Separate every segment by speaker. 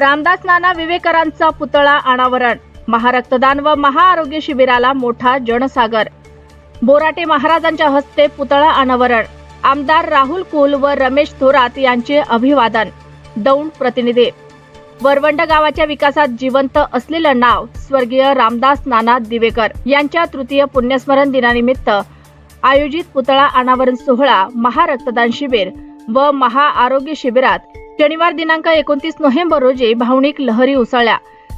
Speaker 1: रामदास नाना विवेकरांचा पुतळा अनावरण. महारक्तदान व महाआरोग्य शिबिराला मोठा जनसागर बोराटे महाराजांच्या हस्ते पुतळा अनावरण. आमदार राहुल कुल व रमेश थोरात यांचे अभिवादन. दौंड प्रतिनिधी. वरवंड गावाच्या विकासात जिवंत असलेलं नाव स्वर्गीय रामदास नाना दिवेकर यांच्या तृतीय पुण्यस्मरण दिनानिमित्त आयोजित पुतळा अनावरण सोहळा महारक्तदान शिबिर व महाआरोग्य शिबिरात शनिवार दिनांक एकोणतीस नोव्हेंबर रोजी भावनिक लहरी उसळल्या.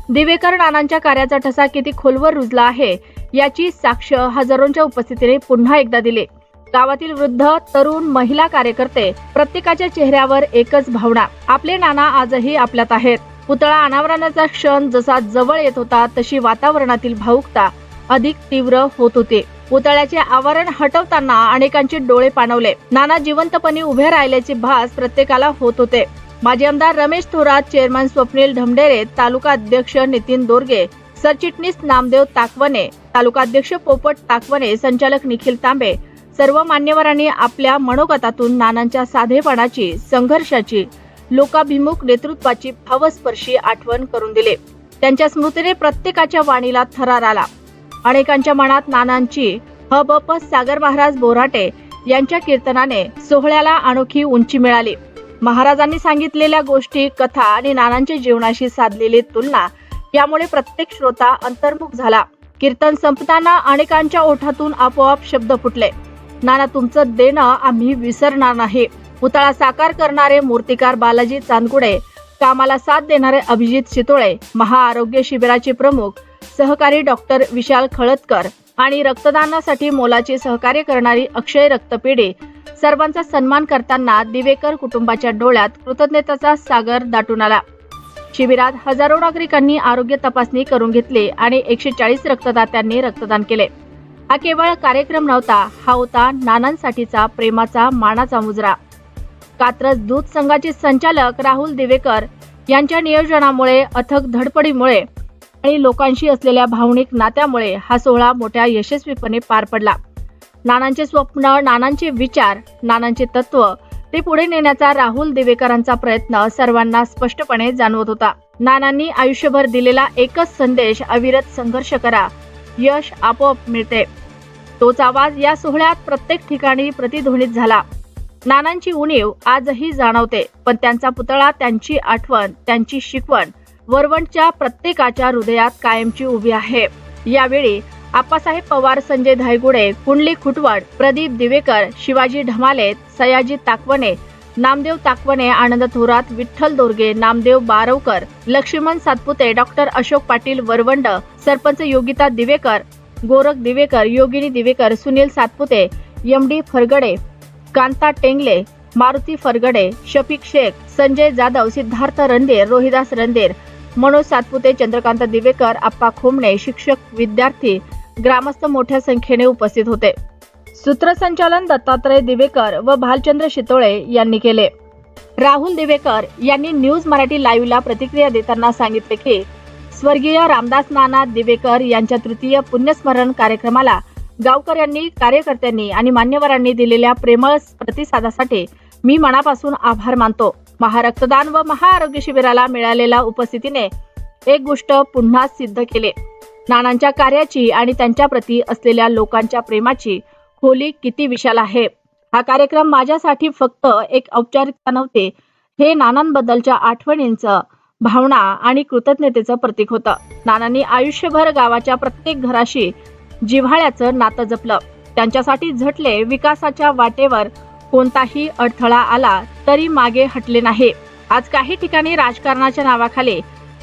Speaker 1: दिवेकर नानांच्या कार्याचा ठसा किती खोलवर रुजला आहे याची साक्ष हजारोंच्या उपस्थितीने पुन्हा एकदा दिली. गावातील वृद्ध तरुण महिला कार्यकर्ते प्रत्येकाच्या चेहऱ्यावर एकच भावना आपले नाना आजही आपल्यात आहेत. पुतळा अनावरणाचा क्षण जसा जवळ येत होता तशी वातावरणातील भावुकता अधिक तीव्र होत होती. पुतळ्याचे आवरण हटवताना अनेकांचे डोळे पाणवले. नाना जिवंतपणे उभे राहिल्याचे भास प्रत्येकाला होत होते. माजी आमदार रमेश थोरात चेअरमन स्वप्नील ढमडेरे तालुका अध्यक्ष नितीन दोरगे सरचिटणीस नामदेव ताकवणे तालुका अध्यक्ष पोपट ताकवणे संचालक निखिल तांबे सर्व मान्यवरांनी आपल्या मनोगतातून नानांच्या साधेपणाची संघर्षाची लोकाभिमुख नेतृत्वाची भावस्पर्शी आठवण करून दिले. त्यांच्या स्मृतीने प्रत्येकाच्या वाणीला थरार आला. अनेकांच्या मनात नानांची हबप सागर महाराज बोराटे यांच्या कीर्तनाने सोहळ्याला अनोखी उंची मिळाली. महाराजांनी सांगितलेल्या गोष्टी कथा आणि नानांच्या जीवनाशी साधलेली तुलना यामुळे प्रत्येक श्रोता अंतर्मुख झाला. कीर्तन संपताना अनेकांच्या ओठातून आपोआप शब्द फुटले. नाना तुमचं देणं आम्ही विसरणार नाही. पुतळा साकार करणारे मूर्तिकार बालाजी चांदकुडे कामाला साथ देणारे अभिजित शितोळे महाआरोग्य शिबिराचे प्रमुख सहकारी डॉक्टर विशाल खळदकर आणि रक्तदानासाठी मोलाचे सहकार्य करणारी अक्षय रक्तपेढी सर्वांचा सन्मान करताना दिवेकर कुटुंबाच्या डोळ्यात कृतज्ञतेचा सागर दाटून आला. शिबिरात हजारो नागरिकांनी आरोग्य तपासणी करून घेतली आणि एकशे चाळीस रक्तदात्यांनी रक्तदान केले. हा केवळ कार्यक्रम नव्हता हा होता नानांसाठीचा प्रेमाचा मानाचा मुजरा. कात्रज दूध संघाचे संचालक राहुल दिवेकर यांच्या नियोजनामुळे अथक धडपडीमुळे आणि लोकांशी असलेल्या भावनिक नात्यामुळे हा सोहळा मोठ्या यशस्वीपणे पार पडला. नानांचे स्वप्न नानांचे विचार नानांचे तत्व ते पुढे नेण्याचा राहुल दिवेकरांचा प्रयत्न सर्वांना स्पष्टपणे जाणवत होता. नानांनी आयुष्यभर दिलेला एकच संदेश अविरत संघर्ष करा. यश आपोआप मिळते. तोच आवाज या सोहळ्यात प्रत्येक ठिकाणी प्रतिध्वनित झाला. नानांची उणीव आजही जाणवते पण त्यांचा पुतळा त्यांची आठवण त्यांची शिकवण वरवंटच्या प्रत्येकाच्या हृदयात कायमची उभी आहे. यावेळी Appasaheb Pawar Sanjay Dhaygude Kundali Khutwad Pradeep Divekar Shivaji Dhamale Sayaji Takawane Namdev Takawane Anand Thorat Vitthal Dorge Namdev Barwakar Laxman Satpute doctor Ashok Patil Varvand sarpanch Yogita Divekar Gorakh Divekar Yogini Divekar Sunil Satpute M D Phargade Kanta Tengale Maruti Phargade Shafiq Shaikh Sanjay Jadhav Siddharth Rander Rohidas Rander Manoj Satpute Chandrakant Divekar Appa Khomane शिक्षक विद्यार्थी ग्रामस्थ मोठ्या संख्येने उपस्थित होते. सूत्रसंचालन दत्तात्रय दिवेकर व भालचंद्र शितोळे यांनी केले. राहुल दिवेकर यांनी न्यूज मराठी लाईव्हला प्रतिक्रिया देताना सांगितले की स्वर्गीय रामदास नाना दिवेकर यांच्या तृतीय पुण्यस्मरण कार्यक्रमाला गावकऱ्यांनी कार्यकर्त्यांनी आणि मान्यवरांनी दिलेल्या प्रेमळ प्रतिसादासाठी मी मनापासून आभार मानतो. महारक्तदान व महाआरोग्य शिबिराला मिळालेल्या उपस्थितीने एक गोष्ट पुन्हा सिद्ध केले. नानांच्या कार्याची आणि त्यांच्याप्रती असलेल्या लोकांच्या प्रेमाची खोली किती विशाल आहे. हा कार्यक्रम माझ्यासाठी फक्त एक औपचारिकता नव्हते. हे नानांबद्दलच्या आठवणींचं भावना आणि कृतज्ञतेचं प्रतीक होतं. नानांनी आयुष्यभर गावाच्या प्रत्येक घराशी जिव्हाळ्याचं नातं जपलं. त्यांच्यासाठी झटले विकासाच्या वाटेवर कोणताही अडथळा आला तरी मागे हटले नाही. आज काही ठिकाणी राजकारणाच्या नावाखाली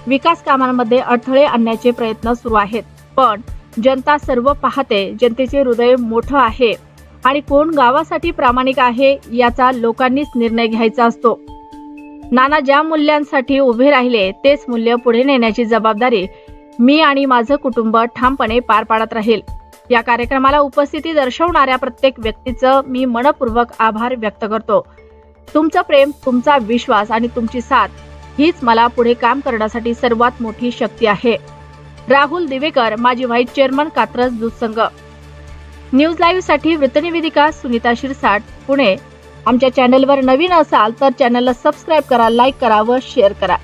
Speaker 1: विकास कामांमध्ये अडथळे आणण्याचे प्रयत्न सुरू आहेत. पण जनता सर्व पाहते जनतेचे हृदय मोठं आहे. आणि कोण गावासाठी प्रामाणिक आहे याचा लोकांनीच निर्णय घ्यायचा असतो. नाना ज्या मूल्यांसाठी उभे राहिले तेच मूल्य पुढे नेण्याची जबाबदारी मी आणि माझं कुटुंब ठामपणे पार पाडत राहील. या कार्यक्रमाला उपस्थिती दर्शवणाऱ्या प्रत्येक व्यक्तीचं मी मनपूर्वक आभार व्यक्त करतो. तुमचं प्रेम तुमचा विश्वास आणि तुमची साथ हीच मला पुढे काम करण्यासाठी सर्वात मोठी शक्ती आहे. राहुल दिवेकर माजी व्हाईस चेअरमन कात्रज दूध संघ न्यूज लाईव्हसाठी वृत्तनिवेदिका सुनीता शिरसाट पुणे. आमच्या चॅनलवर नवीन असाल तर चॅनलला सबस्क्राईब करा लाईक करा व शेअर करा.